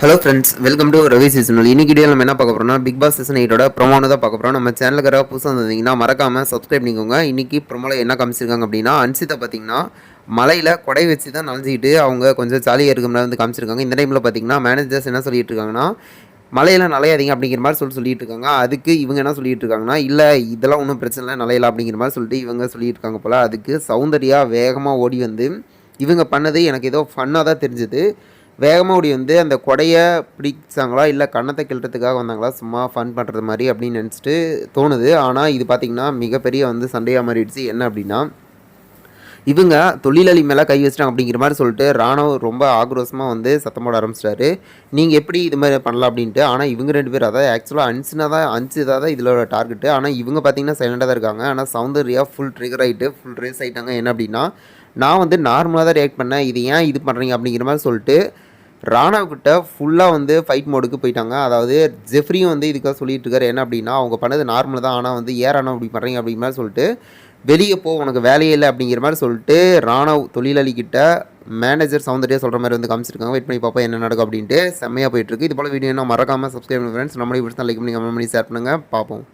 Hello friends welcome to Ravi seasonal இன்னைக்கு video நம்ம என்ன பார்க்க போகிறோம்னா பிக் பாஸ் சீசன் எயிட்டோட ப்ரொமோனு தான் பார்க்க போகிறோம் நம்ம சேனலுக்கு யாராவது புதுசாக வந்திருந்தீங்கன்னா மறக்காம சப்ஸ்கிரைப் பண்ணிக்கோங்க. இன்னைக்கு ப்ரொமோவில் என்ன காமிச்சிருக்காங்க அப்படின்னா அன்சிதா பார்த்தீங்கன்னா மலையில் கொடை வச்சு தான் நனைஞ்சிக்கிட்டு அவங்க கொஞ்சம் ஜாலியாக இருக்க மாதிரி வந்து காமிச்சிருக்காங்க. இந்த டைமில் பார்த்தீங்கன்னா மேனேஜர்ஸ் என்ன சொல்லிட்டு இருக்காங்கன்னா மலையில் நலையாதீங்க அப்படிங்கிற மாதிரி சொல்லி சொல்லிட்டு இருக்காங்க. அதுக்கு இவங்க என்ன சொல்லிட்டு இருக்காங்கன்னா இல்லை இதெல்லாம் ஒன்றும் பிரச்சனை இல்லை நலையில அப்படிங்கிற மாதிரி சொல்லிட்டு இவங்க சொல்லிட்டு இருக்காங்க போல். அதுக்கு சௌந்தர்யா வேகமாக ஓடி வந்து இவங்க பண்ணது எனக்கு ஏதோ ஃபன்னாக தான் தெரிஞ்சுது. வேகமாக ஓடி வந்து அந்த கொடையை பிடிச்சாங்களா இல்லை கன்னத்தை கிளறதுக்காக வந்தாங்களா சும்மா ஃபன் பண்ணுறது மாதிரி அப்படின்னு நினச்சிட்டு தோணுது. ஆனால் இது பார்த்திங்கன்னா மிகப்பெரிய வந்து சண்டையாக மாறிடுச்சு. என்ன அப்படின்னா இவங்க தொழிலாளி மேலே கை வச்சிட்டாங்க அப்படிங்கிற மாதிரி சொல்லிட்டு ராணுவ ரொம்ப ஆக்ரோஷமாக வந்து சத்தம் போட ஆரம்பிச்சிட்டாரு. நீங்கள் எப்படி இது மாதிரி பண்ணலாம் அப்படின்ட்டு ஆனால் இவங்க ரெண்டு பேர் அதாவது ஆக்சுவலாக அன்சுனா தான் அன்சு தான் இதோட டார்கெட்டு ஆனால் இவங்க பார்த்தீங்கன்னா சைலண்டாக தான் இருக்காங்க. ஆனால் சௌந்தர்யா ஃபுல் ட்ரிகர் ஆகிட்டு ஃபுல் ரேஸ் ஆகிட்டாங்க என்ன அப்படின்னா நான் வந்து நார்மலாக தான் ரியாக்ட் பண்ணேன். இது ஏன் இது பண்ணுறீங்க அப்படிங்கிற மாதிரி சொல்லிட்டு ராணாவுக்கிட்ட ஃபுல்லாக வந்து ஃபைட் மோடுக்கு போயிட்டாங்க. அதாவது ஜெஃப்ரியும் வந்து இதுக்காக சொல்லிட்டு இருக்காரு. என்ன அப்படின்னா அவங்க பண்ணது நார்மல் தான். ஆனால் வந்து ஏறானோ அப்படி பண்ணுறீங்க அப்படிங்கிற மாதிரி சொல்லிட்டு வெளியே போ. உனக்கு வேலையே இல்லை. அப்படிங்கிற மாதிரி சொல்லிட்டு ராணவ் தொழிலாளி கிட்ட மேனேஜர் சௌந்தர்யா சொல்கிற மாதிரி வந்து காமிச்சிருக்காங்க. வெயிட் பண்ணி பார்ப்போம் என்ன நடக்கும்? அப்படின்ட்டு செம்மையாக போயிட்டுருக்கு இது போல் வீடியோ மறக்காமல் சப்ஸ்கிரைப் பண்ணுங்க ஃப்ரெண்ட்ஸ் நம்மளே இப்படி தான் லைக் பண்ணி கமெண்ட் பண்ணி ஷேர் பண்ணுங்கள் பார்ப்போம்